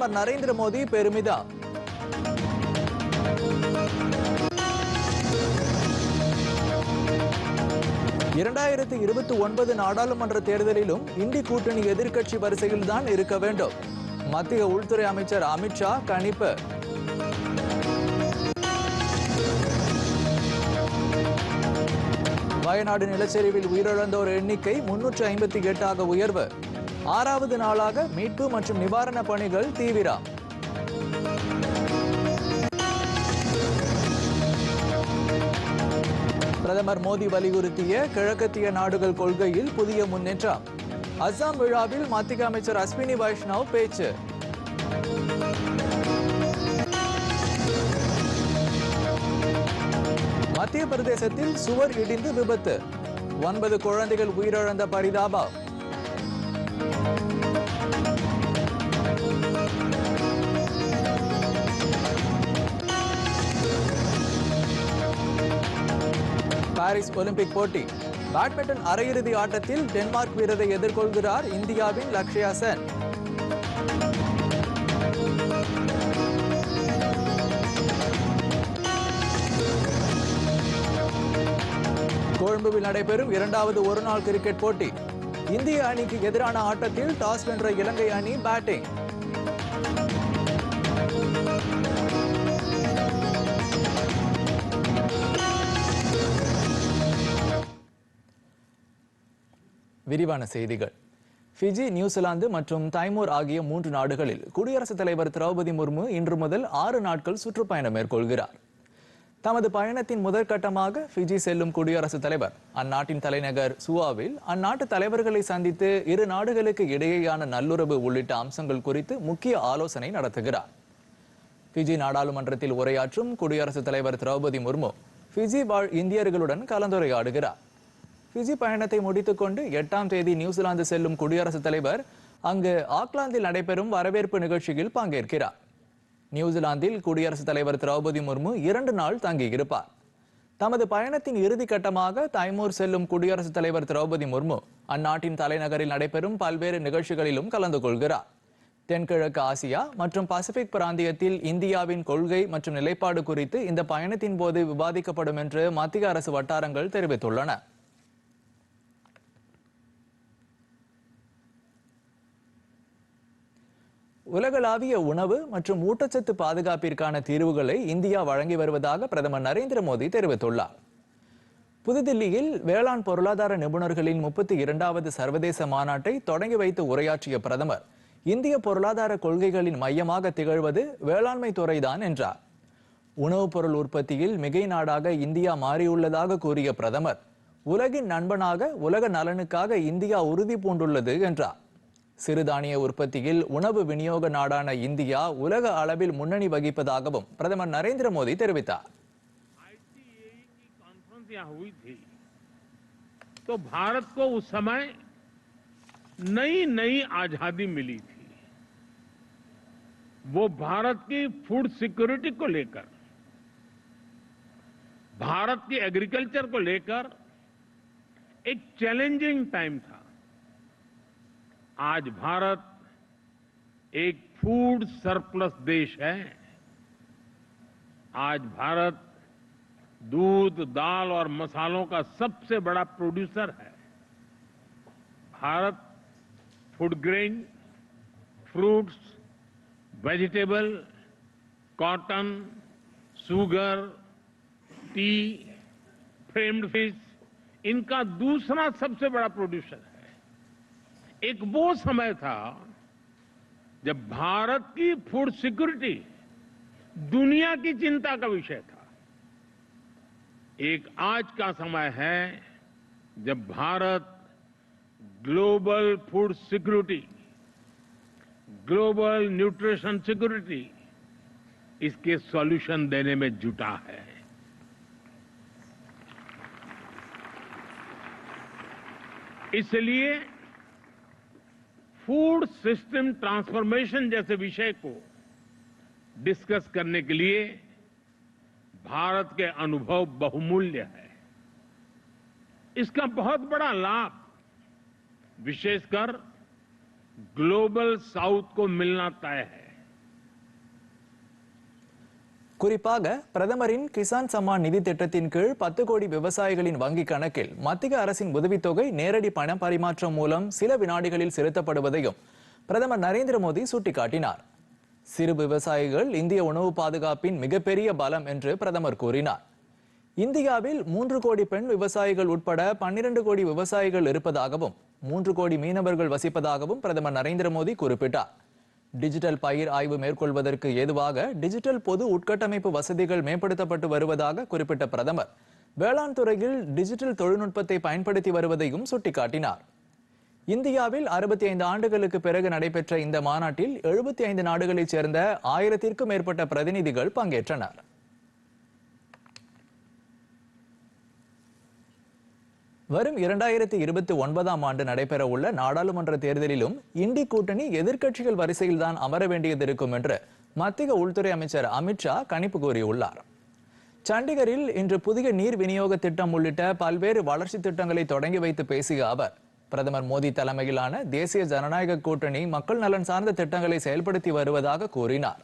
பிரதமர் நரேந்திர மோடி பெருமிதம் இரண்டாயிரத்தி இருபத்தி ஒன்பது நாடாளுமன்ற தேர்தலிலும் இந்தி கூட்டணி எதிர்க்கட்சி வரிசையில் தான் இருக்க வேண்டும். மத்திய உள்துறை அமைச்சர் அமித்ஷா கணிப்பு. வயநாடு நிலச்சரிவில் உயிரிழந்தோர் எண்ணிக்கை முன்னூற்று ஐம்பத்தி எட்டாக உயர்வு. ஆறாவது நாளாக மீட்பு மற்றும் நிவாரணப் பணிகள் தீவிரம் பிரதமர் மோடி வலியுறுத்திய கிழக்கத்திய நாடுகள் கொள்கையில் புதிய முன்னேற்றம். அஸ்ஸாம் விழாவில் மத்திய அமைச்சர் அஸ்வினி வைஷ்ணவ் பேச்சு. மத்திய பிரதேசத்தில் சுவர் இடிந்து விபத்து. ஒன்பது குழந்தைகள் உயிரிழந்த பரிதாபம். பாரிஸ் ஒலிம்பிக் போட்டி. பேட்மிண்டன் அரையிறுதி ஆட்டத்தில் டென்மார்க் வீரரை எதிர்கொள்கிறார் இந்தியாவின் லக்ஷ்யா சென் கொழும்புவில் நடைபெறும் இரண்டாவது ஒருநாள் கிரிக்கெட் போட்டி. இந்திய அணிக்கு எதிரான ஆட்டத்தில் டாஸ் வென்ற இலங்கை அணி பேட்டிங். விரிவான செய்திகள். ஃபிஜி நியூசிலாந்து மற்றும் தைமூர் ஆகிய மூன்று நாடுகளில் குடியரசுத் தலைவர் திரௌபதி முர்மு இன்று முதல் ஆறு நாட்கள் சுற்றுப்பயணம் மேற்கொள்கிறார். தமது பயணத்தின் முதற்கட்டமாக ஃபிஜி செல்லும் குடியரசுத் தலைவர் அந்நாட்டின் தலைநகர் சுவாவில் அந்நாட்டு தலைவர்களை சந்தித்து இரு நாடுகளுக்கு இடையேயான நல்லுறவு உள்ளிட்ட அம்சங்கள் குறித்து முக்கிய ஆலோசனை நடத்துகிறார். ஃபிஜி நாடாளுமன்றத்தில் உரையாற்றும் குடியரசுத் தலைவர் திரௌபதி முர்மு ஃபிஜி வாழ் இந்தியர்களுடன் கலந்துரையாடுகிறார். பிஜி பயணத்தை முடித்துக்கொண்டு எட்டாம் தேதி நியூசிலாந்து செல்லும் குடியரசுத் தலைவர் அங்கு ஆக்லாந்தில் நடைபெறும் வரவேற்பு நிகழ்ச்சியில் பங்கேற்கிறார். நியூசிலாந்தில் குடியரசுத் தலைவர் திரௌபதி முர்மு இரண்டு நாள் தங்கியிருப்பார். தமது பயணத்தின் இறுதி கட்டமாக தைமூர் செல்லும் குடியரசுத் தலைவர் திரௌபதி முர்மு அந்நாட்டின் தலைநகரில் நடைபெறும் பல்வேறு நிகழ்ச்சிகளிலும் கலந்து கொள்கிறார். தென்கிழக்கு ஆசியா மற்றும் பசிபிக் பிராந்தியத்தில் இந்தியாவின் கொள்கை மற்றும் நிலைப்பாடு குறித்து இந்த பயணத்தின் போது விவாதிக்கப்படும் என்று மத்திய அரசு வட்டாரங்கள் தெரிவித்துள்ளன. உலகளாவிய உணவு மற்றும் ஊட்டச்சத்து பாதுகாப்பிற்கான தீர்வுகளை இந்தியா வழங்கி வருவதாக பிரதமர் நரேந்திர மோடி தெரிவித்துள்ளார். புதுதில்லியில் வேளாண் பொருளாதார நிபுணர்களின் முப்பத்தி இரண்டாவது சர்வதேச மாநாட்டை தொடங்கி வைத்து உரையாற்றிய பிரதமர் இந்திய பொருளாதார கொள்கைகளின் மையமாக திகழ்வது வேளாண்மை துறைதான் என்றார். உணவுப் பொருள் உற்பத்தியில் மிகை நாடாக இந்தியா மாறியுள்ளதாக கூறிய பிரதமர் உலகின் நண்பனாக உலக நலனுக்காக இந்தியா உறுதி பூண்டுள்ளது என்றார். சிறுதானிய உற்பத்தியில் உணவு விநியோக நாடான இந்தியா உலக அளவில் முன்னணி வகிப்பதாகவும் பிரதமர் நரேந்திர மோடி தெரிவித்தார் आईसीएई की कॉन्फ्रेंस यहाँ हुई थी तो भारत को उस समय नई नई आजादी मिली थी वो भारत की फूड सिक्योरिटी को लेकर भारत की एग्रीकल्चर को लेकर एक चैलेंजिंग टाइम था आज भारत एक फ़ूड सरप्लस देश है। आज भारत दूध, दाल और मसालों का सबसे बड़ा प्रोड्यूसर है। Bharat food grain fruits vegetable cotton sugar tea framed fish इनका दूसरा सबसे बड़ा प्रोड्यूसर है। एक वो समय था जब भारत की फ़ूड सिक्योरिटी दुनिया की चिंता का विषय था। एक आज का समय है जब Bharat global food security global nutrition security इसके सॉल्यूशन देने में जुटा है। इसलिए फ़ूड सिस्टम ट्रांसफॉर्मेशन जैसे विषय को डिस्कस करने के लिए भारत के अनुभव बहुमूल्य है। इसका बहुत बड़ा लाभ विशेषकर ग्लोबल साउथ को मिलना तय है। குறிப்பாக பிரதமரின் கிசான் சம்மான் நிதி திட்டத்தின் கீழ் பத்து கோடி விவசாயிகளின் வங்கிக் கணக்கில் மத்திய அரசின் உதவித்தொகை நேரடி பண பரிமாற்றம் மூலம் சில வினாடிகளில் செலுத்தப்படுவதையும் பிரதமர் நரேந்திர மோடி சுட்டிக்காட்டினார். சிறு விவசாயிகள் இந்திய உணவு பாதுகாப்பின் மிகப்பெரிய பலம் என்று பிரதமர் கூறினார். இந்தியாவில் மூன்று கோடி பெண் விவசாயிகள் உட்பட பன்னிரண்டு கோடி விவசாயிகள் இருப்பதாகவும் மூன்று கோடி மீனவர்கள் வசிப்பதாகவும் பிரதமர் நரேந்திர மோடி குறிப்பிட்டார். டிஜிட்டல் பயிர் ஆய்வு மேற்கொள்வதற்கு ஏதுவாக டிஜிட்டல் பொது உட்கட்டமைப்பு வசதிகள் மேம்படுத்தப்பட்டு வருவதாக குறிப்பிட்ட பிரதமர். வேளாண் துறையில் டிஜிட்டல் தொழில்நுட்பத்தை பயன்படுத்தி வருவதையும் சுட்டிக்காட்டினார். இந்தியாவில் அறுபத்தி ஐந்து ஆண்டுகளுக்கு பிறகு நடைபெற்ற இந்த மாநாட்டில் எழுபத்தி ஐந்து நாடுகளைச் சேர்ந்த ஆயிரத்திற்கும் மேற்பட்ட பிரதிநிதிகள் பங்கேற்றனர். வரும் இரண்டாயிரத்தி இருபத்தி ஒன்பதாம் ஆண்டு நடைபெற உள்ள நாடாளுமன்ற தேர்தலிலும் இண்டி கூட்டணி எதிர்க்கட்சிகள் வரிசையில்தான் அமர வேண்டியது இருக்கும் என்று மத்திய உள்துறை அமைச்சர் அமித்ஷா கணிப்பு கூறியுள்ளார். சண்டிகரில் இன்று புதிய நீர் விநியோக திட்டம் உள்ளிட்ட பல்வேறு வளர்ச்சி திட்டங்களை தொடங்கி வைத்து பேசிய அவர் பிரதமர் மோடி தலைமையிலான தேசிய ஜனநாயக கூட்டணி மக்கள் நலன் சார்ந்த திட்டங்களை செயல்படுத்தி வருவதாக கூறினார்.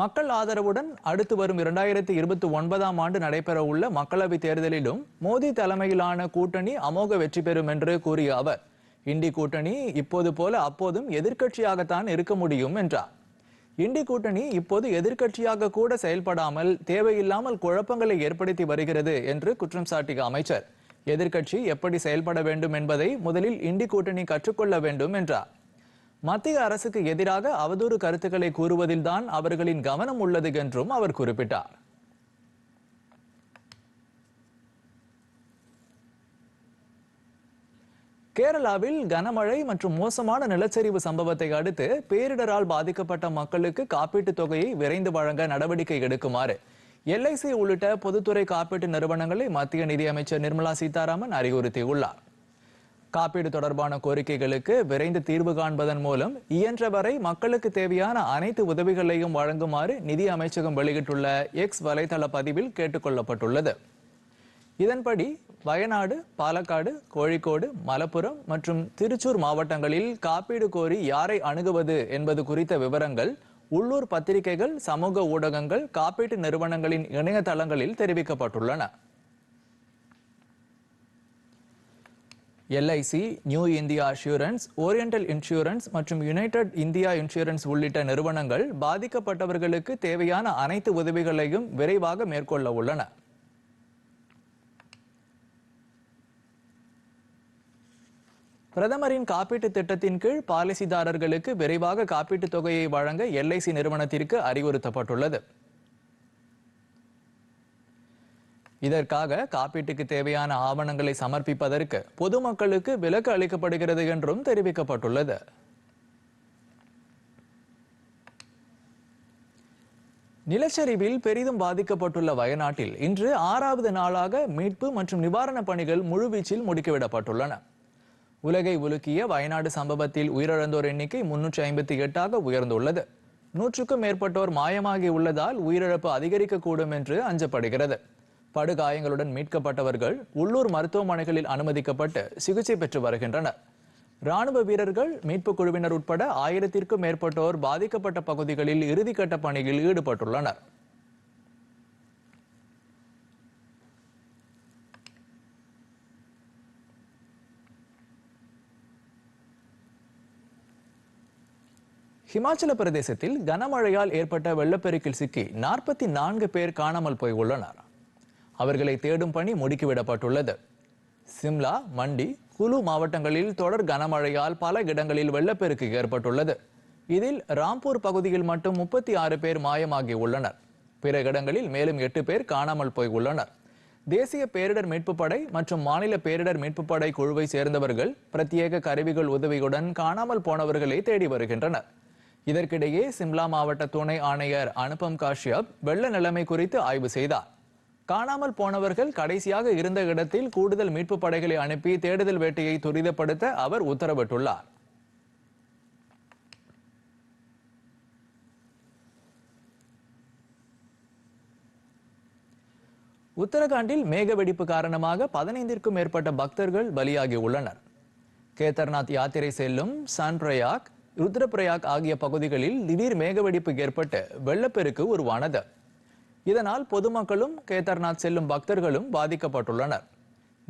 மக்கள் ஆதரவுடன் அடுத்து வரும் இரண்டாயிரத்தி இருபத்தி ஒன்பதாம் ஆண்டு நடைபெற உள்ள மக்களவைத் தேர்தலிலும் மோடி தலைமையிலான கூட்டணி அமோக வெற்றி பெறும் என்று கூறிய அவர் இண்டி கூட்டணி இப்போது போல அப்போதும் எதிர்க்கட்சியாகத்தான் இருக்க முடியும் என்றார். இண்டி கூட்டணி இப்போது எதிர்க்கட்சியாக கூட செயல்படாமல் தேவையில்லாமல் குழப்பங்களை ஏற்படுத்தி வருகிறது என்று குற்றம் சாட்டிய அமைச்சர் எதிர்க்கட்சி எப்படி செயல்பட வேண்டும் என்பதை முதலில் இண்டி கூட்டணி கற்றுக்கொள்ள வேண்டும் என்றார். மத்திய அரசுக்கு எதிராக அவதூறு கருத்துக்களை கூறுவதில்தான் அவர்களின் கவனம் உள்ளது என்றும் அவர் குறிப்பிட்டார். கேரளாவில் கனமழை மற்றும் மோசமான நிலச்சரிவு சம்பவத்தை அடுத்து பேரிடரால் பாதிக்கப்பட்ட மக்களுக்கு காப்பீட்டுத் தொகையை விரைந்து வழங்க நடவடிக்கை எடுக்குமாறு எல்ஐசி உள்ளிட்ட பொதுத்துறை காப்பீட்டு நிறுவனங்களை மத்திய நிதியமைச்சர் நிர்மலா சீதாராமன் அறிவுறுத்தியுள்ளார். காப்பீடு தொடர்பான கோரிக்கைகளுக்கு விரைந்து தீர்வு காண்பதன் மூலம் இயன்றவரை மக்களுக்கு தேவையான அனைத்து உதவிகளையும் வழங்குமாறு நிதி அமைச்சகம் வெளியிட்டுள்ள எக்ஸ் வலைதள பதிவில் கேட்டுக்கொள்ளப்பட்டுள்ளது. இதன்படி வயநாடு பாலக்காடு கோழிக்கோடு மலப்புரம் மற்றும் திருச்சூர் மாவட்டங்களில் காப்பீடு கோரி யாரை அணுகுவது என்பது குறித்த விவரங்கள் உள்ளூர் பத்திரிகைகள் சமூக ஊடகங்கள் காப்பீட்டு நிறுவனங்களின் இணையதளங்களில் தெரிவிக்கப்பட்டுள்ளன. LIC New India Assurance Oriental Insurance மற்றும் யுனைடெட் இந்தியா இன்சூரன்ஸ் உள்ளிட்ட நிறுவனங்கள் பாதிக்கப்பட்டவர்களுக்கு தேவையான அனைத்து உதவிகளையும் விரைவாக மேற்கொள்ள உள்ளன. பிரதமரின் காப்பீட்டு திட்டத்தின் கீழ் பாலிசிதாரர்களுக்கு விரைவாக காப்பீட்டுத் தொகையை வழங்க எல்ஐசி நிறுவனத்திற்கு அறிவுறுத்தப்பட்டுள்ளது. இதற்காக காப்பீட்டுக்கு தேவையான ஆவணங்களை சமர்ப்பிப்பதற்கு பொதுமக்களுக்கு விலக்கு அளிக்கப்படுகிறது என்றும் தெரிவிக்கப்பட்டுள்ளது. நிலச்சரிவில் பெரிதும் பாதிக்கப்பட்டுள்ள வயநாட்டில் இன்று ஆறாவது நாளாக மீட்பு மற்றும் நிவாரணப் பணிகள் முழுவீச்சில் முடுக்கிவிடப்பட்டுள்ளன. உலகை உலுக்கிய வயநாடு சம்பவத்தில் உயிரிழந்தோர் எண்ணிக்கை முன்னூற்றி ஐம்பத்தி எட்டாக உயர்ந்துள்ளது. நூற்றுக்கும் மேற்பட்டோர் மாயமாகி உள்ளதால் உயிரிழப்பு அதிகரிக்கக்கூடும் என்று அஞ்சப்படுகிறது. படுகாயங்களுடன் மீட்கப்பட்டவர்கள் உள்ளூர் மருத்துவமனைகளில் அனுமதிக்கப்பட்டு சிகிச்சை பெற்று வருகின்றனர். ராணுவ வீரர்கள் மீட்புக் குழுவினர் உட்பட ஆயிரத்திற்கும் மேற்பட்டோர் பாதிக்கப்பட்ட பகுதிகளில் இறுதிக்கட்ட பணியில் ஈடுபட்டுள்ளனர். ஹிமாச்சல பிரதேசத்தில் கனமழையால் ஏற்பட்ட வெள்ளப்பெருக்கில் சிக்கி நாற்பத்தி நான்கு பேர் காணாமல் போய் உள்ளனர் அவர்களை தேடும் பணி முடுக்கிவிடப்பட்டுள்ளது. சிம்லா மண்டி குலு மாவட்டங்களில் தொடர் கனமழையால் பல இடங்களில் வெள்ளப்பெருக்கு ஏற்பட்டுள்ளது. இதில் ராம்பூர் பகுதியில் மட்டும் முப்பத்தி ஆறு பேர் மாயமாகி உள்ளனர். பிற இடங்களில் மேலும் எட்டு பேர் காணாமல் போய் உள்ளனர். தேசிய பேரிடர் மீட்புப் படை மற்றும் மாநில பேரிடர் மீட்புப் படை குழுவை சேர்ந்தவர்கள் பிரத்யேக கருவிகள் உதவியுடன் காணாமல் போனவர்களை தேடி வருகின்றனர். இதற்கிடையே சிம்லா மாவட்ட துணை ஆணையர் அனுபம் காஷ்யப் வெள்ள நிலைமை குறித்து ஆய்வு செய்தார். காணாமல் போனவர்கள் கடைசியாக இருந்த இடத்தில் கூடுதல் மீட்பு படைகளை அனுப்பி தேடுதல் வேட்டையை துரிதப்படுத்த அவர் உத்தரவிட்டுள்ளார். உத்தரகாண்டில் மேக வெடிப்பு காரணமாக பதினைந்திற்கும் மேற்பட்ட பக்தர்கள் பலியாகி உள்ளனர் கேதர்நாத் யாத்திரை செல்லும் சான் பிரயாக் ருத்ரபிரயாக் ஆகிய பகுதிகளில் திடீர் மேகவெடிப்பு ஏற்பட்டு வெள்ளப்பெருக்கு உருவானது. இதனால் பொதுமக்களும் கேதார்நாத் செல்லும் பக்தர்களும் பாதிக்கப்பட்டுள்ளனர்.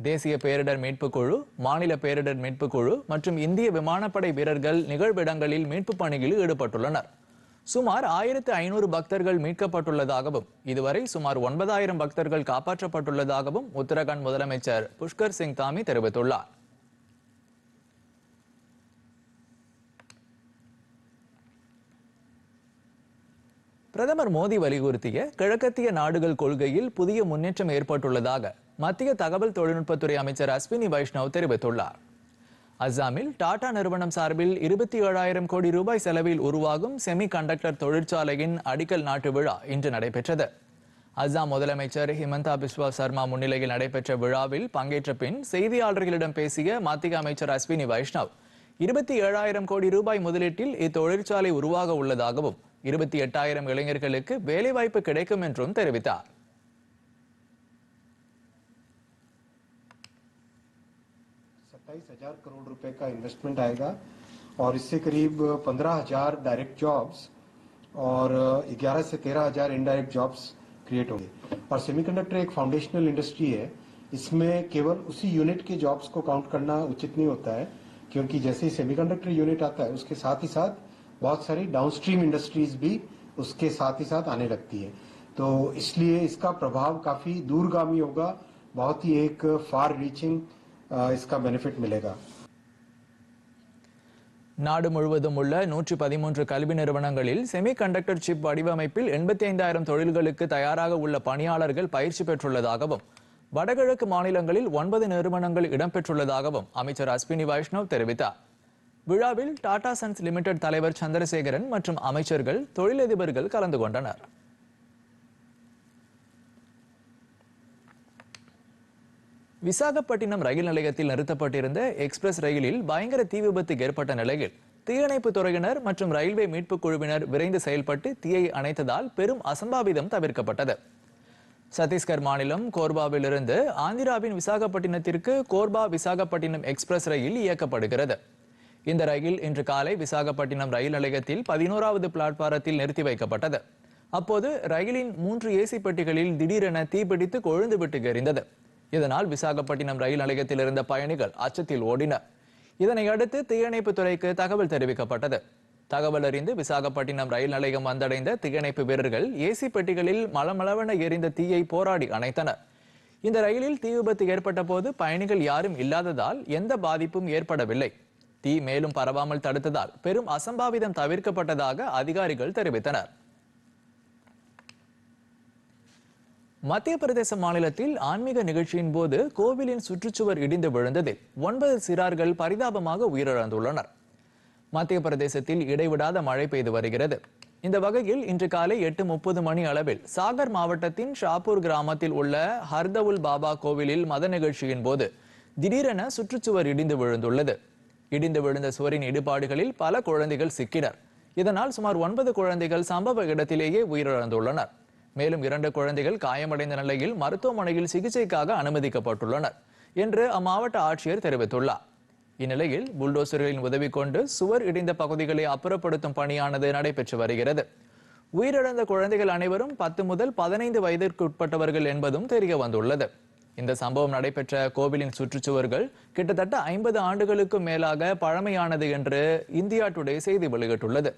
தேசிய பேரிடர் மீட்புக் குழு மாநில பேரிடர் மீட்புக் குழு மற்றும் இந்திய விமானப்படை வீரர்கள் நிகழ்விடங்களில் மீட்புப் பணியில் ஈடுபட்டுள்ளனர். சுமார் ஆயிரத்து ஐநூறு பக்தர்கள் மீட்கப்பட்டுள்ளதாகவும் இதுவரை சுமார் ஒன்பதாயிரம் பக்தர்கள் காப்பாற்றப்பட்டுள்ளதாகவும் உத்தரகாண்ட் முதலமைச்சர் புஷ்கர் சிங் தாமி தெரிவித்துள்ளார். பிரதமர் மோடி வலியுறுத்திய கிழக்கத்திய நாடுகள் கொள்கையில் புதிய முன்னேற்றம் ஏற்பட்டுள்ளதாக மத்திய தகவல் தொழில்நுட்பத்துறை அமைச்சர் அஸ்வினி வைஷ்ணவ் தெரிவித்துள்ளார். அஸ்ஸாமில் டாடா நிறுவனம் சார்பில் இருபத்தி ஏழாயிரம் கோடி ரூபாய் செலவில் உருவாகும் செமி கண்டக்டர் தொழிற்சாலையின் அடிக்கல் நாட்டு விழா இன்று நடைபெற்றது. அஸ்ஸாம் முதலமைச்சர் ஹிமந்தா பிஸ்வா சர்மா முன்னிலையில் நடைபெற்ற விழாவில் பங்கேற்ற பின் செய்தியாளர்களிடம் பேசிய மத்திய அமைச்சர் அஸ்வினி வைஷ்ணவ் இருபத்தி ஏழாயிரம் கோடி ரூபாய் முதலீட்டில் இத்தொழிற்சாலை உருவாக உள்ளதாகவும் இருபத்தி எட்டாயிரம் இளைஞர்களுக்கு வேலைவாய்ப்பு கிடைக்கும் என்றும் தெரிவித்தார் सत्ताईस हजार करोड़ रुपए का इन्वेस्टमेंट आएगा और इससे करीब पंद्रह हजार डायरेक्ट जॉब्स और ग्यारह से तेरह हजार इनडायरेक्ट जॉब्स क्रिएट होंगे और सेमीकंडक्टर एक फाउंडेशनल इंडस्ट्री है इसमें केवल उसी यूनिट के जॉब्स को काउंट करना उचित नहीं होता है क्योंकि जैसे ही सेमीकंडक्टर यूनिट आता है उसके साथ ही साथ बहुत सारी डाउनस्ट्रीम इंडस्ट्रीज भी उसके साथ ही साथ आने लगती है तो इसलिए इसका प्रभाव काफी दूरगामी होगा बहुत ही एक फार रीचिंग इसका बेनिफिट मिलेगा நாடு முழுவதும் உள்ள நூற்றி பதிமூன்று கல்வி நிறுவனங்களில் செமி கண்டக்டர் சிப் வடிவமைப்பில் எண்பத்தி ஐந்தாயிரம் தொழில்களுக்கு தயாராக உள்ள பணியாளர்கள் பயிற்சி பெற்றுள்ளதாகவும் வடகிழக்கு மாநிலங்களில் ஒன்பது நிறுவனங்கள் இடம்பெற்றுள்ளதாகவும் அமைச்சர் அஸ்வினி வைஷ்ணவ் தெரிவித்தார் விழாவில் டாடா சன்ஸ் லிமிடெட் தலைவர் சந்திரசேகரன் மற்றும் அமைச்சர்கள் தொழிலதிபர்கள் கலந்து கொண்டனர். விசாகப்பட்டினம் ரயில் நிலையத்தில் நிறுத்தப்பட்டிருந்த எக்ஸ்பிரஸ் ரயிலில் பயங்கர தீ விபத்து ஏற்பட்ட நிலையில் தீயணைப்பு துறையினர் மற்றும் ரயில்வே மீட்புக் குழுவினர் விரைந்து செயல்பட்டு தீயை அணைத்ததால் பெரும் அசம்பாவிதம் தவிர்க்கப்பட்டது. சத்தீஸ்கர் மாநிலம் கோர்பாவிலிருந்து ஆந்திராவின் விசாகப்பட்டினத்திற்கு கோர்பா விசாகப்பட்டினம் எக்ஸ்பிரஸ் ரயில் இயக்கப்படுகிறது. இந்த ரயில் இன்று காலை விசாகப்பட்டினம் ரயில் நிலையத்தில் பதினோராவது பிளாட்பாரத்தில் நிறுத்தி வைக்கப்பட்டது. அப்போது ரயிலின் மூன்று ஏசி பெட்டிகளில் திடீரென தீப்பிடித்து கொழுந்துவிட்டு எரிந்தது. இதனால் விசாகப்பட்டினம் ரயில் நிலையத்தில் இருந்த பயணிகள் அச்சத்தில் ஓடினர் இதனை அடுத்து தீயணைப்பு துறைக்கு தகவல் தெரிவிக்கப்பட்டது. தகவல் அறிந்து விசாகப்பட்டினம் ரயில் நிலையம் வந்தடைந்த தீயணைப்பு வீரர்கள் ஏசி பெட்டிகளில் மளமளவென எரிந்த தீயை போராடி அணைத்தனர். இந்த ரயிலில் தீ விபத்து ஏற்பட்ட போது பயணிகள் யாரும் இல்லாததால் எந்த பாதிப்பும் ஏற்படவில்லை. தீ மேலும் பரவாமல் தடுத்ததால் பெரும் அசம்பாவிதம் தவிர்க்கப்பட்டதாக அதிகாரிகள் தெரிவித்தனர். மத்திய பிரதேச மாநிலத்தில் ஆன்மீக நிகழ்ச்சியின் போது கோவிலின் சுற்றுச்சுவர் இடிந்து விழுந்ததில் ஒன்பது சிறார்கள் பரிதாபமாக உயிரிழந்துள்ளனர். மத்திய பிரதேசத்தில் இடைவிடாத மழை பெய்து வருகிறது. இந்த வகையில் இன்று காலை எட்டு முப்பது மணி அளவில் சாகர் மாவட்டத்தின் ஷாப்பூர் கிராமத்தில் உள்ள ஹர்தவுல் பாபா கோவிலில் மத நிகழ்ச்சியின் போது திடீரென சுற்றுச்சுவர் இடிந்து விழுந்துள்ளது. இடிந்து விழுந்த சுவரின் இடிபாடுகளில் பல குழந்தைகள் சிக்கினர். இதனால் சுமார் ஒன்பது குழந்தைகள் சம்பவ இடத்திலேயே உயிரிழந்துள்ளனர். மேலும் இரண்டு குழந்தைகள் காயமடைந்த நிலையில் மருத்துவமனையில் சிகிச்சைக்காக அனுமதிக்கப்பட்டுள்ளனர் என்று அம்மாவட்ட ஆட்சியர் தெரிவித்துள்ளார். இந்நிலையில் புல்டோசர்களின் உதவி கொண்டு சுவர் இடிந்த பகுதிகளை அப்புறப்படுத்தும் பணியானது நடைபெற்று வருகிறது. உயிரிழந்த குழந்தைகள் அனைவரும் பத்து முதல் பதினைந்து வயதிற்கு உட்பட்டவர்கள் என்பதும் தெரிய வந்துள்ளது. இந்த சம்பவம் நடைபெற்ற கோவிலின் சுற்றுச்சுவர்கள் கிட்டத்தட்ட ஐம்பது ஆண்டுகளுக்கும் மேலாக பழமையானது என்று இந்தியா டுடே செய்தி வெளியிட்டுள்ளது.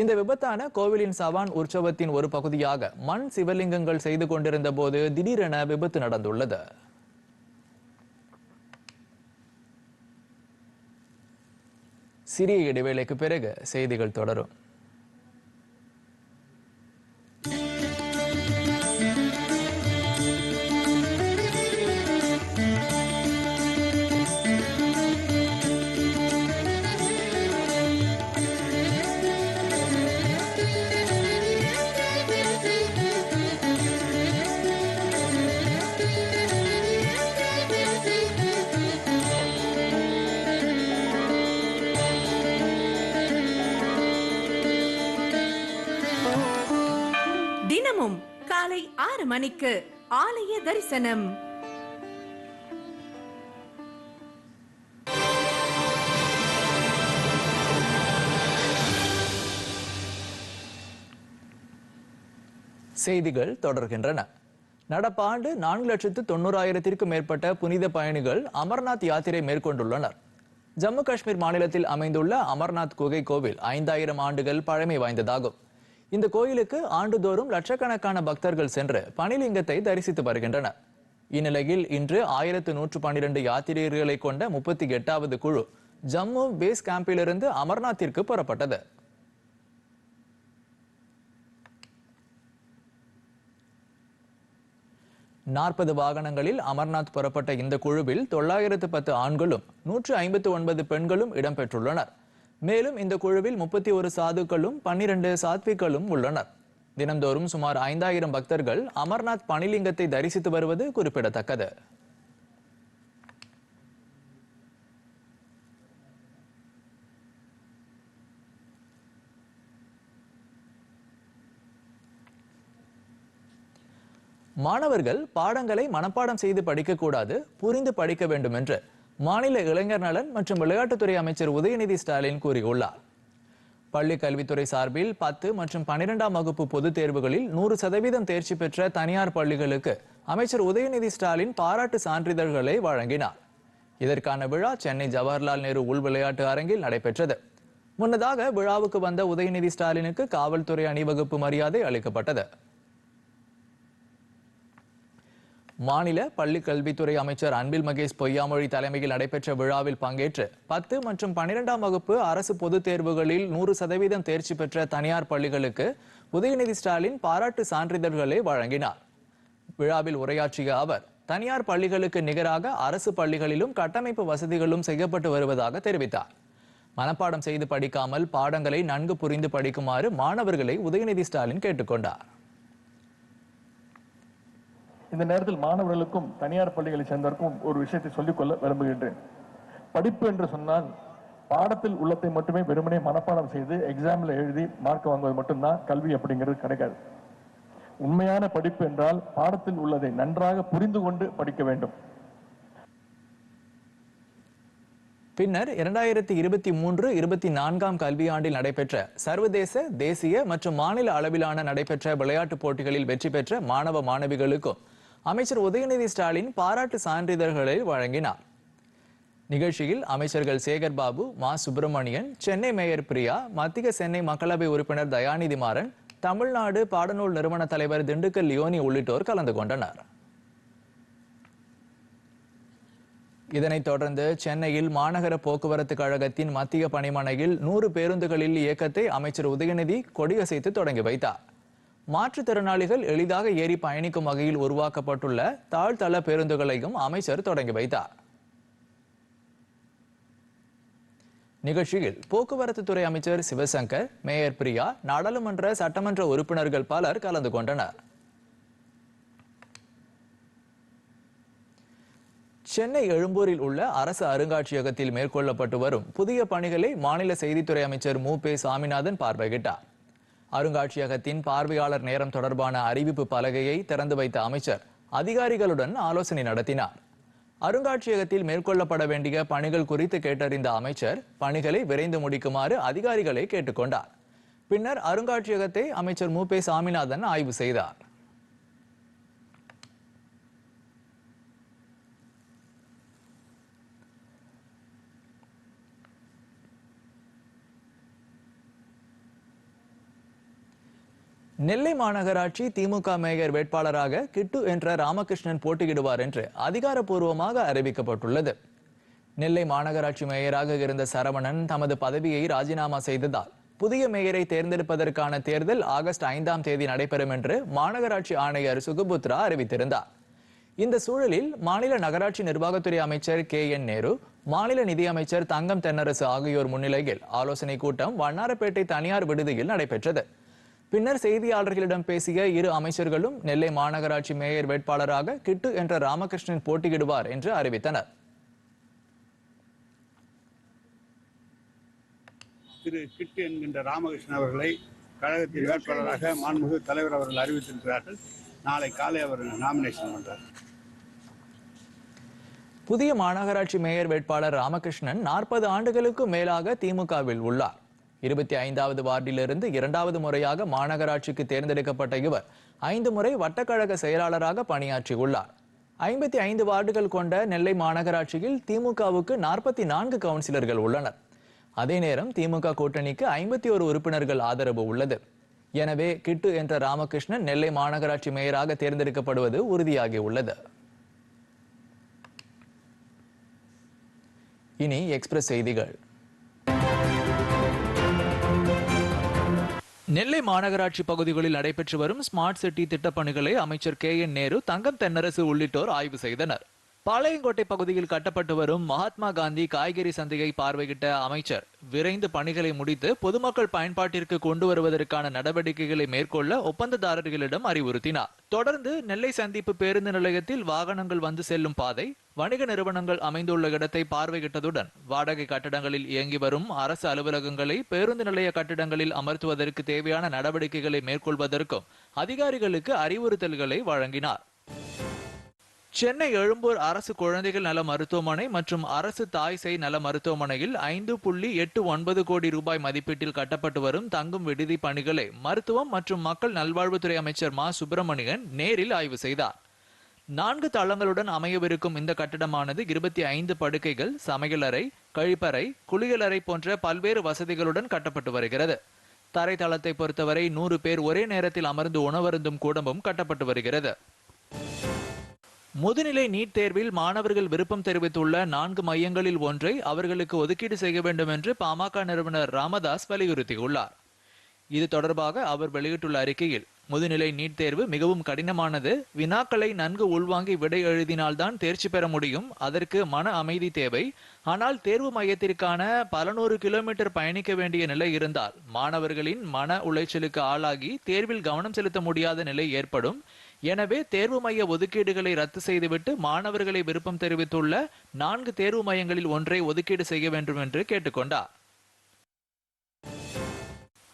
இந்த விபத்தான கோவிலின் சவான் உற்சவத்தின் ஒரு பகுதியாக மண் சிவலிங்கங்கள் செய்து கொண்டிருந்த போது திடீரென விபத்து நடந்துள்ளது. சிறிய இடைவேளைக்கு பிறகு செய்திகள் தொடரும். மணிக்கு ஆலய தரிசனம். செய்திகள் தொடர்கின்றன. நடப்பாண்டு நான்கு லட்சத்து தொண்ணூறாயிரத்திற்கும் மேற்பட்ட புனித பயணிகள் அமர்நாத் யாத்திரை மேற்கொண்டுள்ளனர். ஜம்மு காஷ்மீர் மாநிலத்தில் அமைந்துள்ள அமர்நாத் குகை கோவில் ஐந்தாயிரம் ஆண்டுகள் பழமை வாய்ந்ததாகும். இந்த கோயிலுக்கு ஆண்டுதோறும் லட்சக்கணக்கான பக்தர்கள் சென்று பனிலிங்கத்தை தரிசித்து வருகின்றனர். இந்நிலையில் இன்று ஆயிரத்து நூற்று பன்னிரண்டு யாத்திரிகர்களை கொண்ட முப்பத்தி எட்டாவது குழு ஜம்மு பேஸ் கேம்பிலிருந்து அமர்நாத்திற்கு புறப்பட்டது. நாற்பது வாகனங்களில் அமர்நாத் புறப்பட்ட இந்த குழுவில் தொள்ளாயிரத்து பத்து ஆண்களும் நூற்று ஐம்பத்து ஒன்பது பெண்களும் இடம்பெற்றுள்ளனர். மேலும் இந்த குழுவில் முப்பத்தி ஒரு சாதுக்களும் பன்னிரண்டு சாத்விகளும் உள்ளனர். தினந்தோறும் சுமார் ஐந்தாயிரம் பக்தர்கள் அமர்நாத் பனிலிங்கத்தை தரிசித்து வருவது குறிப்பிடத்தக்கது. மாணவர்கள் பாடங்களை மனப்பாடம் செய்து படிக்கக்கூடாது புரிந்து படிக்க வேண்டும் என்று மாநில இளைஞர் நலன் மற்றும் விளையாட்டுத்துறை அமைச்சர் உதயநிதி ஸ்டாலின் கூறியுள்ளார். பள்ளி கல்வித்துறை சார்பில் பத்து மற்றும் பன்னிரெண்டாம் வகுப்பு பொதுத் தேர்வுகளில் நூறு சதவீதம் தேர்ச்சி பெற்ற தனியார் பள்ளிகளுக்கு அமைச்சர் உதயநிதி ஸ்டாலின் பாராட்டு சான்றிதழ்களை வழங்கினார். இதற்கான விழா சென்னை ஜவஹர்லால் நேரு உள் விளையாட்டு அரங்கில் நடைபெற்றது. முன்னதாக விழாவுக்கு வந்த உதயநிதி ஸ்டாலினுக்கு காவல்துறை அணிவகுப்பு மரியாதை அளிக்கப்பட்டது. மாநில பள்ளி கல்வித்துறை அமைச்சர் அன்பில் மகேஷ் பொய்யாமொழி தலைமையில் நடைபெற்ற விழாவில் பங்கேற்று பத்து மற்றும் பனிரெண்டாம் வகுப்பு அரசு பொதுத் தேர்வுகளில் நூறு சதவீதம் தேர்ச்சி பெற்ற தனியார் பள்ளிகளுக்கு உதயநிதி ஸ்டாலின் பாராட்டு சான்றிதழ்களை வழங்கினார். விழாவில் உரையாற்றிய அவர் தனியார் பள்ளிகளுக்கு நிகராக அரசு பள்ளிகளிலும் கட்டமைப்பு வசதிகளும் செய்யப்பட்டு வருவதாக தெரிவித்தார். மனப்பாடம் செய்து படிக்காமல் பாடங்களை நன்கு புரிந்து படிக்குமாறு மாணவர்களை உதயநிதி ஸ்டாலின் கேட்டுக்கொண்டார். இந்த நேரத்தில் மாணவர்களுக்கும் தனியார் பள்ளிகளை சேர்ந்தவருக்கும் ஒரு விஷயத்தை சொல்லிக்கொள்ள விரும்புகின்றேன். படிப்பு என்று சொன்னால் பாடத்தில் உள்ளத்தை மட்டுமே வெறுமனே மனப்பாடம் செய்து எக்ஸாமில் எழுதி மார்க் வாங்குவது மட்டும்தான் கல்வி அப்படிங்கிறது கிடைக்காது. உண்மையான படிப்பு என்றால் பாடத்தில் உள்ளதை நன்றாக புரிந்து கொண்டு படிக்க வேண்டும். பின்னர் இரண்டாயிரத்தி இருபத்தி மூன்று இருபத்தி நான்காம் கல்வியாண்டில் நடைபெற்ற சர்வதேச தேசிய மற்றும் மாநில அளவிலான நடைபெற்ற விளையாட்டுப் போட்டிகளில் வெற்றி பெற்ற மாணவ மாணவிகளுக்கும் அமைச்சர் உதயநிதி ஸ்டாலின் பாராட்டு சான்றிதழ்களை வழங்கினார். நிகழ்ச்சியில் அமைச்சர்கள் சேகர் பாபு மா. சுப்பிரமணியன் சென்னை மேயர் பிரியா மத்திய சென்னை மக்களவை உறுப்பினர் தயாநிதி மாறன் தமிழ்நாடு பாடநூல் நிறுவன தலைவர் திண்டுக்கல் லியோனி உள்ளிட்டோர் கலந்து கொண்டனர். இதனைத் தொடர்ந்து சென்னையில் மாநகர போக்குவரத்து கழகத்தின் மத்திய பணிமனையில் நூறு பேருந்துகளில் இயக்கத்தை அமைச்சர் உதயநிதி கொடியசைத்து தொடங்கி வைத்தார். மாற்றுத்திறனாளிகள் எளிதாக ஏறி பயணிக்கும் வகையில் உருவாக்கப்பட்டுள்ள தாழ்தள பேருந்துகளையும் அமைச்சர் தொடங்கி வைத்தார். நிகழ்ச்சியில் போக்குவரத்து துறை அமைச்சர் சிவசங்கர் மேயர் பிரியா நாடாளுமன்ற சட்டமன்ற உறுப்பினர்கள் பலர் கலந்து கொண்டனர். சென்னை எழும்பூரில் உள்ள அரசு அருங்காட்சியகத்தில் மேற்கொள்ளப்பட்டு வரும் புதிய பணிகளை மாநில செய்தித்துறை அமைச்சர் மு. பே. சாமிநாதன் பார்வையிட்டார். அருங்காட்சியகத்தின் பார்வையாளர் நேரம் தொடர்பான அறிவிப்பு பலகையை திறந்து வைத்த அமைச்சர் அதிகாரிகளுடன் ஆலோசனை நடத்தினார். அருங்காட்சியகத்தில் மேற்கொள்ளப்பட வேண்டிய பணிகள் குறித்து கேட்டறிந்த அமைச்சர் பணிகளை விரைந்து முடிக்குமாறு அதிகாரிகளை கேட்டுக்கொண்டார். பின்னர் அருங்காட்சியகத்தை அமைச்சர் மு. பே. சாமிநாதன் ஆய்வு செய்தார். நெல்லை மாநகராட்சி திமுக மேயர் வேட்பாளராக கிட்டு என்ற ராமகிருஷ்ணன் போட்டியிடுவார் என்று அதிகாரப்பூர்வமாக அறிவிக்கப்பட்டுள்ளது. நெல்லை மாநகராட்சி மேயராக இருந்த சரவணன் தமது பதவியை ராஜினாமா செய்ததால் புதிய மேயரை தேர்ந்தெடுப்பதற்கான தேர்தல் ஆகஸ்ட் ஐந்தாம் தேதி நடைபெறும் என்று மாநகராட்சி ஆணையர் சுகுபுத்ரா அறிவித்திருந்தார். இந்த சூழலில் மாநில நகராட்சி நிர்வாகத்துறை அமைச்சர் கே என் நேரு மாநில நிதியமைச்சர் தங்கம் தென்னரசு ஆகியோர் முன்னிலையில் ஆலோசனை கூட்டம் வண்ணாரப்பேட்டை தனியார் விடுதியில் நடைபெற்றது. பின்னர் செய்தியாளர்களிடம் பேசிய இரு அமைச்சர்களும் நெல்லை மாநகராட்சி மேயர் வேட்பாளராக கிட்டு என்ற ராமகிருஷ்ணன் போட்டியிடுவார் என்று அறிவித்தனர். திரு கிட்டு என்கின்ற ராமகிருஷ்ணன் அவர்களை கழகத்தின் வேட்பாளராக மாண்புமிகு தலைவர் அவர்கள் அறிவித்திருக்கிறார்கள். நாளை காலை அவர் நாமினேஷன் பண்றார். புதிய மாநகராட்சி மேயர் வேட்பாளர் ராமகிருஷ்ணன் நாற்பது ஆண்டுகளுக்கு மேலாக திமுகவில் உள்ளார். இருபத்தி ஐந்தாவது வார்டிலிருந்து இரண்டாவது முறையாக மாநகராட்சிக்கு தேர்ந்தெடுக்கப்பட்ட இவர் ஐந்து முறை வட்டக்கழக செயலாளராக பணியாற்றியுள்ளார். ஐம்பத்தி ஐந்து வார்டுகள் கொண்ட நெல்லை மாநகராட்சியில் திமுகவுக்கு நாற்பத்தி நான்கு கவுன்சிலர்கள் உள்ளனர். அதே நேரம் திமுக கூட்டணிக்கு ஐம்பத்தி ஒரு உறுப்பினர்கள் ஆதரவு உள்ளது. எனவே கிட்டு என்ற ராமகிருஷ்ணன் நெல்லை மாநகராட்சி மேயராக தேர்ந்தெடுக்கப்படுவது உறுதியாகி உள்ளது. இனி எக்ஸ்பிரஸ் செய்திகள். நெல்லை மாநகராட்சி பகுதிகளில் நடைபெற்று வரும் ஸ்மார்ட் சிட்டி திட்டப்பணிகளை அமைச்சர் கே என் நேரு தங்கம் தென்னரசு உள்ளிட்டோர் ஆய்வு செய்தனர். பாளையங்கோட்டை பகுதியில் கட்டப்பட்டு வரும் மகாத்மா காந்தி காய்கறி சந்தையை பார்வையிட்ட அமைச்சர் விரைந்து பணிகளை முடித்து பொதுமக்கள் பயன்பாட்டிற்கு கொண்டு வருவதற்கான நடவடிக்கைகளை மேற்கொள்ள ஒப்பந்ததாரர்களிடம் அறிவுறுத்தினார். தொடர்ந்து நெல்லை சந்திப்பு பேருந்து நிலையத்தில் வாகனங்கள் வந்து செல்லும் பாதை வணிக நிறுவனங்கள் அமைந்துள்ள இடத்தை பார்வையிட்டதுடன் வாடகை கட்டடங்களில் இயங்கி வரும் அரசு அலுவலகங்களை பேருந்து நிலைய கட்டிடங்களில் அமர்த்துவதற்கு தேவையான நடவடிக்கைகளை மேற்கொள்வதற்கும் அதிகாரிகளுக்கு அறிவுறுத்தல்களை வழங்கினார். சென்னை எழும்பூர் அரசு குழந்தைகள் நல மருத்துவமனை மற்றும் அரசு தாய் செய் நல மருத்துவமனையில் ஐந்து புள்ளி எட்டு ஒன்பது கோடி ரூபாய் மதிப்பீட்டில் கட்டப்பட்டு வரும் தங்கும் விடுதி பணிகளை மருத்துவம் மற்றும் மக்கள் நல்வாழ்வுத்துறை அமைச்சர் மா. சுப்பிரமணியன் நேரில் ஆய்வு செய்தார். நான்கு தளங்களுடன் அமையவிருக்கும் இந்த கட்டடமானது இருபத்தி ஐந்து படுக்கைகள் சமையலறை கழிப்பறை குளியலறை போன்ற பல்வேறு வசதிகளுடன் கட்டப்பட்டு வருகிறது. தரைத்தளத்தை பொறுத்தவரை நூறு பேர் ஒரே நேரத்தில் அமர்ந்து உணவருந்தும் கூடமும் கட்டப்பட்டு வருகிறது. முதுநிலை நீட் தேர்வில் மாணவர்கள் விருப்பம் தெரிவித்துள்ள நான்கு மையங்களில் ஒன்றை அவர்களுக்கு ஒதுக்கீடு செய்ய வேண்டும் என்று பாமக நிறுவனர் ராமதாஸ் வலியுறுத்தியுள்ளார். இது தொடர்பாக அவர் வெளியிட்டுள்ள அறிக்கையில் முதுநிலை நீட் தேர்வு மிகவும் கடினமானது. வினாக்களை நன்கு உள்வாங்கி விடை எழுதினால்தான் தேர்ச்சி பெற முடியும். அதற்கு மன அமைதி தேவை. ஆனால் தேர்வு மையத்திற்கான பல நூறு கிலோமீட்டர் பயணிக்க வேண்டிய நிலை இருந்தால் மாணவர்களின் மன உளைச்சலுக்கு ஆளாகி தேர்வில் கவனம் செலுத்த முடியாத நிலை ஏற்படும். எனவே தேர்வு மைய ஒதுக்கீடுகளை ரத்து செய்துவிட்டு மாணவர்களை விருப்பம் தெரிவித்துள்ள நான்கு தேர்வு மையங்களில் ஒன்றை ஒதுக்கீடு செய்ய வேண்டும் என்று கேட்டுக்கொண்டார்.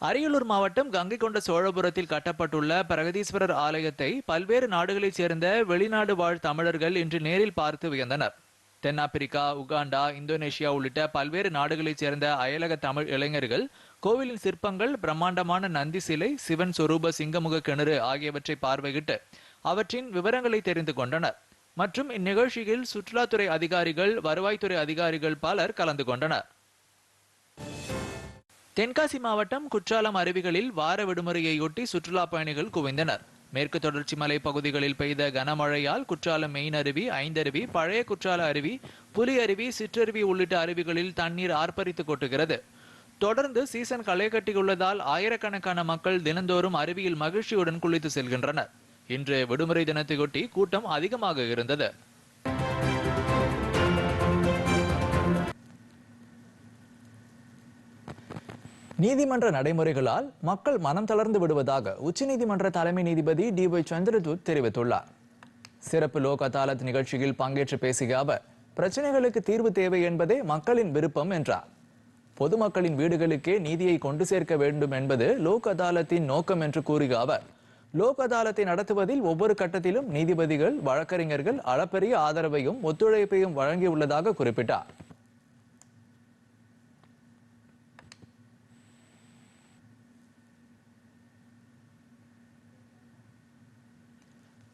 அரியலூர் மாவட்டம் கங்கை கொண்ட சோழபுரத்தில் கட்டப்பட்டுள்ள பிரகதீஸ்வரர் ஆலயத்தை பல்வேறு நாடுகளைச் சேர்ந்த வெளிநாடு வாழ் தமிழர்கள் இன்று நேரில் பார்த்து வியந்தனர். தென்னாப்பிரிக்கா உகாண்டா இந்தோனேஷியா உள்ளிட்ட பல்வேறு நாடுகளைச் சேர்ந்த அயலக தமிழ் இளைஞர்கள் கோவிலின் சிற்பங்கள் பிரம்மாண்டமான நந்தி சிலை சிவன் சொரூப சிங்கமுக கிணறு ஆகியவற்றை பார்வையிட்டு அவற்றின் விவரங்களை தெரிந்து கொண்டனர். மற்றும் இந்நிகழ்ச்சியில் சுற்றுலாத்துறை அதிகாரிகள் வருவாய்த்துறை அதிகாரிகள் பலர் கலந்து கொண்டனர். தென்காசி மாவட்டம் குற்றாலம் அருவிகளில் வார விடுமுறையொட்டி சுற்றுலா பயணிகள் குவிந்தனர். மேற்கு தொடர்ச்சி மலை பகுதிகளில் பெய்த கனமழையால் குற்றாலம் மெயின் அருவி ஐந்தருவி பழைய குற்றால அருவி புலி அருவி சிற்றருவி உள்ளிட்ட அருவிகளில் தண்ணீர் ஆர்ப்பரித்து கொட்டுகிறது. தொடர்ந்து சீசன் களை கட்டியுள்ளதால் ஆயிரக்கணக்கான மக்கள் தினந்தோறும் அருவியில் மகிழ்ச்சியுடன் குளித்து செல்கின்றனர். இன்று விடுமுறை தினத்தையொட்டி கூட்டம் அதிகமாக இருந்தது. நீதிமன்ற நடைமுறைகளால் மக்கள் மனம் தளர்ந்து விடுவதாக உச்சநீதிமன்ற தலைமை நீதிபதி டி ஒய் சந்திரதூத் தெரிவித்துள்ளார். சிறப்பு லோக் அதாலத் நிகழ்ச்சியில் பங்கேற்று பேசிய அவர் பிரச்சனைகளுக்கு தீர்வு தேவை என்பதே மக்களின் விருப்பம் என்றார். பொதுமக்களின் வீடுகளுக்கே நீதியை கொண்டு சேர்க்க வேண்டும் என்பது லோக் அதாலத்தின் நோக்கம் என்று கூறிய அவர். லோக் அதாலத்தை நடத்துவதில் ஒவ்வொரு கட்டத்திலும் நீதிபதிகள் வழக்கறிஞர்கள் அளப்பரிய ஆதரவையும் ஒத்துழைப்பையும் வழங்கியுள்ளதாக குறிப்பிட்டார்.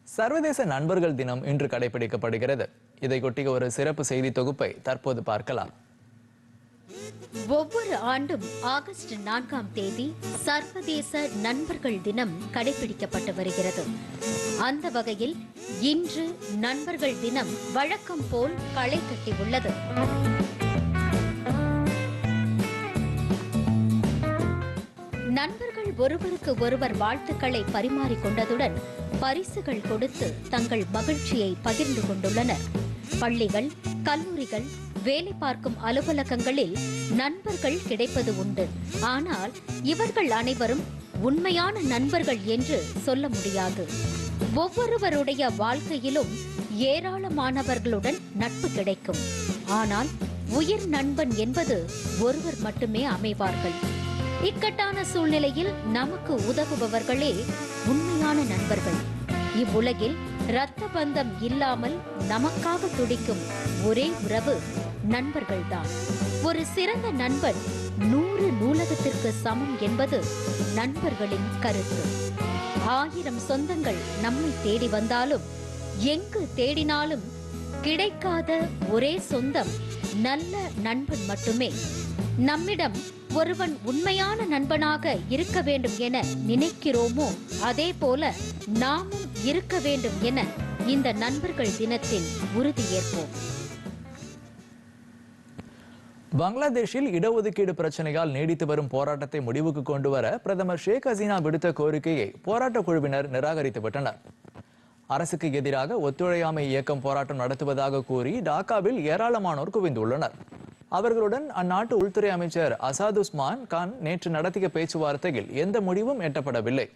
சர்வதேச நண்பர்கள் தினம் இன்று கடைபிடிக்கப்படுகிறது. இதையொட்டிய ஒரு சிறப்பு செய்தி தொகுப்பை தற்போது பார்க்கலாம். ஒவ்வொரு ஆண்டும் ஆகஸ்ட் நான்காம் தேதி சர்வதேச நண்பர்கள் தினம் கடைபிடிக்கப்பட்டு வருகிறது. அந்த வகையில் இன்று நண்பர்கள் தினம் வழக்கம் போல் களை கட்டியுள்ளது நண்பர்கள் ஒருவருக்கு ஒருவர் வாழ்த்துக்களை பரிமாறிக்கொண்டதுடன் பரிசுகள் கொடுத்து தங்கள் மகிழ்ச்சியை பகிர்ந்து கொண்டுள்ளனர். பள்ளிகள் கல்லூரிகள் வேலை பார்க்கும் அலுவலகங்களில் நண்பர்கள் கிடைப்பது உண்டு. ஆனால் இவர்கள் அனைவரும் உண்மையான நண்பர்கள் என்று சொல்ல முடியாது. ஒவ்வொருவருடைய வாழ்க்கையிலும் ஏராளமானவர்களுடன் நட்பு கிடைக்கும். ஆனால் உயிர் நண்பன் என்பது ஒருவர் மட்டுமே அமைவார்கள். இக்கட்டான சூழ்நிலையில் நமக்கு உதவுபவர்களே உண்மையான நண்பர்கள். இவ்வுலகில் இரத்த பந்தம் இல்லாமல் நமக்காக துடிக்கும் ஒரே உறவு நண்பர்கள்தான். ஒரு சிறந்த நண்பன் நூறு நூலகத்திற்கு சமம் என்பது நண்பர்களின் கருத்து. ஆயிரம் சொந்தங்கள் நம்மை தேடி வந்தாலும் எங்கு தேடினாலும் கிடைக்காத ஒரே சொந்தம் நல்ல நண்பன் மட்டுமே. நம்மிடம் ஒருவன் உண்மையான நண்பனாக இருக்க வேண்டும் என நினைக்கிறோமோ அதே போல நாமும் இருக்க வேண்டும் என இந்த நண்பர்கள் தினத்தில் உறுதியேற்போம். பங்களாதேஷில் இடஒதுக்கீடு பிரச்சனையால் நீடித்து வரும் போராட்டத்தை முடிவுக்கு கொண்டு வர பிரதமர் ஷேக் ஹசீனா விடுத்த கோரிக்கையை போராட்டக் குழுவினர் நிராகரித்து விட்டனர். அரசுக்கு எதிராக ஒத்துழையாமை இயக்கம் போராட்டம் நடத்துவதாக கூறி டாக்காவில் ஏராளமானோர் குவிந்துள்ளனர். அவர்களுடன் அந்நாட்டு உள்துறை அமைச்சர் அசாதுஸ்மான் கான் நேற்று நடத்திய பேச்சுவார்த்தையில் எந்த முடிவும் எட்டப்படவில்லை.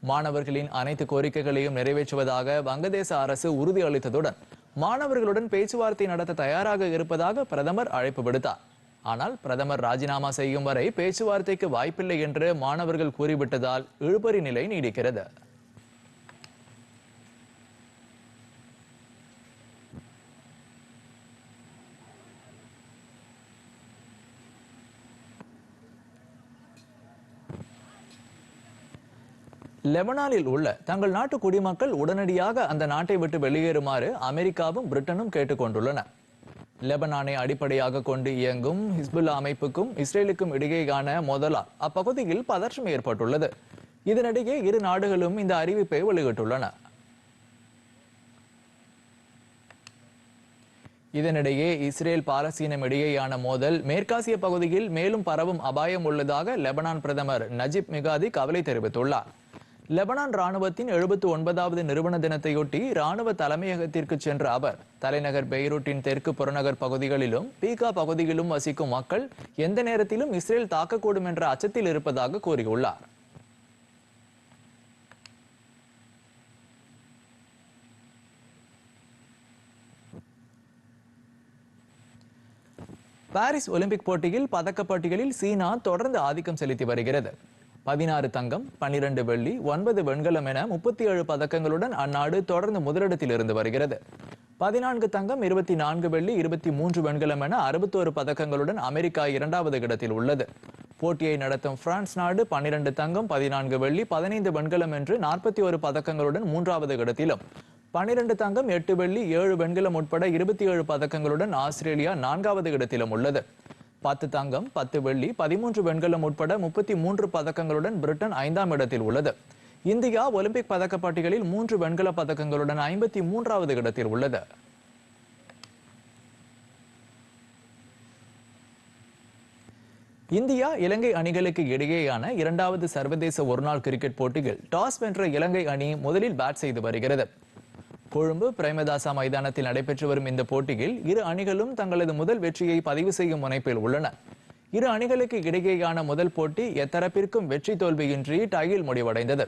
மாணவர்களின் அனைத்து கோரிக்கைகளையும் நிறைவேற்றுவதாக வங்கதேச அரசு உறுதியளித்ததுடன் மாணவர்களுடன் பேச்சுவார்த்தை நடத்த தயாராக இருப்பதாக பிரதமர் அழைப்பு விடுத்தார். ஆனால் பிரதமர் ராஜினாமா செய்யும் வரை பேச்சுவார்த்தைக்கு வாய்ப்பில்லை என்று மாணவர்கள் கூறிவிட்டதால் இழுபறி நிலை நீடிக்கிறது. லெபனானில் உள்ள தங்கள் நாட்டு குடிமக்கள் உடனடியாக அந்த நாட்டை விட்டு வெளியேறுமாறு அமெரிக்காவும் பிரிட்டனும் கேட்டுக்கொண்டுள்ளன. லெபனானை அடிப்படையாக கொண்டு இயங்கும் ஹிஸ்புல்லா அமைப்புக்கும் இஸ்ரேலுக்கும் இடையேயான மோதலால் அப்பகுதியில் பதற்றம் ஏற்பட்டுள்ளது. இதனிடையே இரு நாடுகளும் இந்த அறிவிப்பை வெளியிட்டுள்ளன. இதனிடையே இஸ்ரேல் பாலஸ்தீனம் இடையேயான மோதல் மேற்காசிய பகுதியில் மேலும் பரவும் அபாயம் உள்ளதாக லெபனான் பிரதமர் நஜிப் மிகாதி கவலை தெரிவித்துள்ளார். லெபனான் ராணுவத்தின் எழுபத்தி ஒன்பதாவது நிறுவன தினத்தையொட்டி ராணுவ தலைமையகத்திற்கு சென்ற அவர் தலைநகர் பெய்ரூட்டின் தெற்கு புறநகர் பகுதிகளிலும் பீகா பகுதியிலும் வசிக்கும் மக்கள் எந்த நேரத்திலும் இஸ்ரேல் தாக்கக்கூடும் என்ற அச்சத்தில் இருப்பதாக கூறியுள்ளார். பாரிஸ் ஒலிம்பிக் போட்டியில் பதக்கப்பட்டியலில் சீனா தொடர்ந்து ஆதிக்கம் செலுத்தி வருகிறது. பதினாறு தங்கம் பன்னிரண்டு வெள்ளி ஒன்பது வெண்கலம் என முப்பத்தி ஏழு பதக்கங்களுடன் அந்நாடு தொடர்ந்து முதலிடத்தில் இருந்து வருகிறது. பதினான்கு தங்கம் இருபத்தி நான்கு வெள்ளி இருபத்தி மூன்று வெண்கலம் என அறுபத்தோரு பதக்கங்களுடன் அமெரிக்கா இரண்டாவது இடத்தில் உள்ளது. போட்டியை நடத்தும் பிரான்ஸ் நாடு பன்னிரண்டு தங்கம் பதினான்கு வெள்ளி பதினைந்து வெண்கலம் என்று நாற்பத்தி ஒரு பதக்கங்களுடன் மூன்றாவது இடத்திலும். பன்னிரண்டு தங்கம் எட்டு வெள்ளி ஏழு வெண்கலம் உட்பட இருபத்தி ஏழு பதக்கங்களுடன் ஆஸ்திரேலியா நான்காவது இடத்திலும் உள்ளது. பத்து தங்கம் பத்து வெள்ளி பதிமூன்று வெண்கலம் உட்பட முப்பத்தி மூன்று பதக்கங்களுடன் பிரிட்டன் ஐந்தாம் இடத்தில் உள்ளது. இந்தியா ஒலிம்பிக் பதக்க பட்டியலில் மூன்று வெண்கல பதக்கங்களுடன் ஐம்பத்தி மூன்றாவது இடத்தில் உள்ளது. இந்தியா இலங்கை அணிகளுக்கு இடையேயான இரண்டாவது சர்வதேச ஒருநாள் கிரிக்கெட் போட்டியில் டாஸ் வென்ற இலங்கை அணி முதலில் பேட் செய்து வருகிறது. கொழும்பு பிரேமதாசா மைதானத்தில் நடைபெற்று வரும் இந்த போட்டியில் இரு அணிகளும் தங்களது முதல் வெற்றியை பதிவு செய்யும் முனைப்பில் உள்ளன. இரு அணிகளுக்கு இடையேயான முதல் போட்டி எத்தரப்பிற்கும் வெற்றி தோல்வியின்றி டையில் முடிவடைந்தது.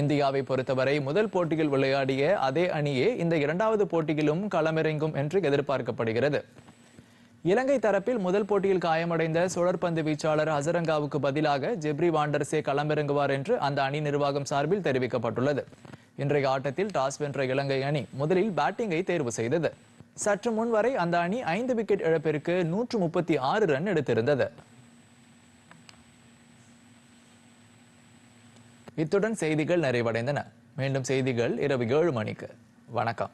இந்தியாவை பொறுத்தவரை முதல் போட்டியில் விளையாடிய அதே அணியே இந்த இரண்டாவது போட்டியிலும் களமிறங்கும் என்று எதிர்பார்க்கப்படுகிறது. இலங்கை தரப்பில் முதல் போட்டியில் காயமடைந்த சுழற்பந்து வீச்சாளர் ஹசரங்காவுக்கு பதிலாக ஜெப்ரி வாண்டர்ஸே களமிறங்குவார் என்று அந்த அணி நிர்வாகம் சார்பில் தெரிவிக்கப்பட்டுள்ளது. இன்றைய ஆட்டத்தில் டாஸ் வென்ற இலங்கை அணி முதலில் பேட்டிங்கை தேர்வு செய்தது. சற்று முன் வரை அந்த அணி ஐந்து விக்கெட் இழப்பிற்கு நூற்று முப்பத்தி ஆறு ரன் எடுத்திருந்தது. இத்துடன் செய்திகள் நிறைவடைந்தன. மீண்டும் செய்திகள் இரவு ஏழு மணிக்கு. வணக்கம்.